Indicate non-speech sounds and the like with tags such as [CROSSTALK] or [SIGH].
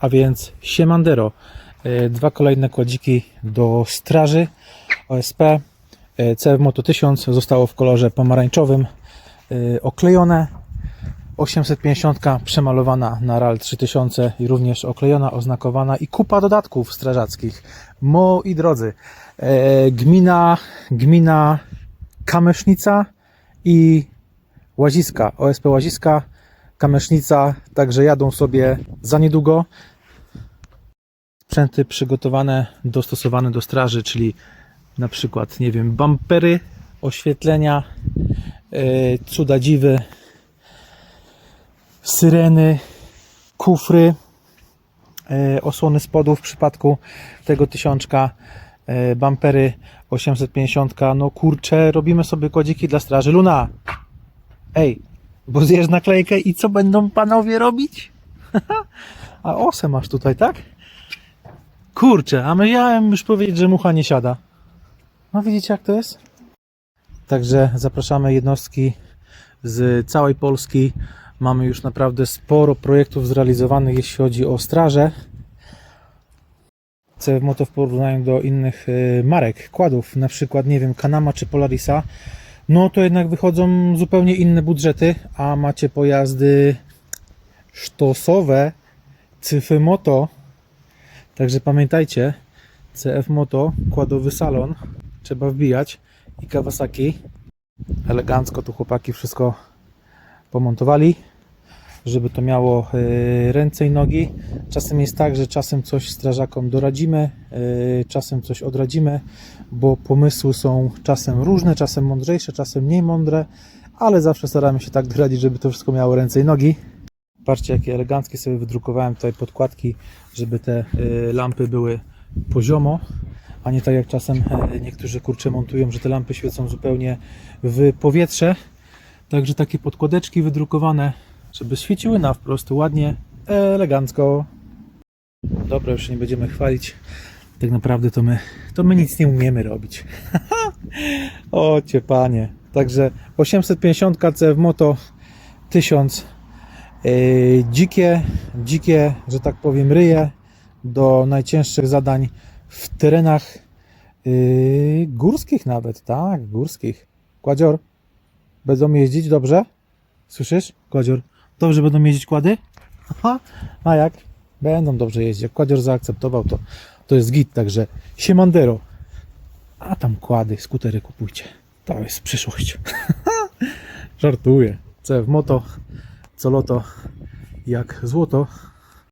a więc Siemandero. E, Dwa kolejne kładziki do straży OSP. E, CF Moto 1000 zostało w kolorze pomarańczowym e, oklejone. 850 przemalowana na RAL 3000 i również oklejona, oznakowana i kupa dodatków strażackich. Moi drodzy, gmina, gmina Kamesznica i Łaziska, OSP Łaziska, Kamesznica, także jadą sobie za niedługo. Sprzęty przygotowane, dostosowane do straży, czyli na przykład, nie wiem, bampery, oświetlenia, e, cuda dziwy, syreny, kufry, e, osłony spodu w przypadku tego tysiączka, e, bampery 850. No kurczę, robimy sobie kładziki dla straży. Luna, ej, bo zjesz naklejkę i co będą panowie robić? [LAUGHS] A osę masz tutaj, tak? Kurczę, a miałem już powiedzieć, że mucha nie siada. No widzicie jak to jest? Także zapraszamy jednostki z całej Polski. Mamy już naprawdę sporo projektów zrealizowanych, jeśli chodzi o straże. CF Moto w porównaniu do innych y, marek, kładów, na przykład, nie wiem, Kanama czy Polarisa, no to jednak wychodzą zupełnie inne budżety, a macie pojazdy sztosowe, cyfy Moto. Także pamiętajcie, CF Moto, kładowy salon, trzeba wbijać i Kawasaki. Elegancko tu chłopaki wszystko pomontowali, żeby to miało y, ręce i nogi. Czasem jest tak, że czasem coś strażakom doradzimy, y, czasem coś odradzimy, bo pomysły są czasem różne, czasem mądrzejsze, czasem mniej mądre, ale zawsze staramy się tak doradzić, żeby to wszystko miało ręce i nogi. Patrzcie, jakie eleganckie sobie wydrukowałem tutaj podkładki, żeby te y, lampy były poziomo, a nie tak jak czasem e, niektórzy kurcze montują, że te lampy świecą zupełnie w powietrze. Także takie podkładeczki wydrukowane, żeby świeciły na wprost ładnie, elegancko. Dobra, już nie będziemy chwalić. Tak naprawdę to my, to my nic nie umiemy robić. [LAUGHS] o panie. Także 850 CF Moto 1000 yy, dzikie, dzikie, że tak powiem, ryje do najcięższych zadań w terenach yy, górskich nawet, tak, górskich. Kładzior, Będą jeździć dobrze? Słyszysz, Kładzior? Dobrze będą jeździć kłady? Aha, a jak? Będą dobrze jeździć. Jak Kładzior zaakceptował, to, to jest git, także Siemandero. A tam kłady, skutery kupujcie. To jest przyszłość. [LAUGHS] Żartuję. CF Moto, co loto, jak złoto.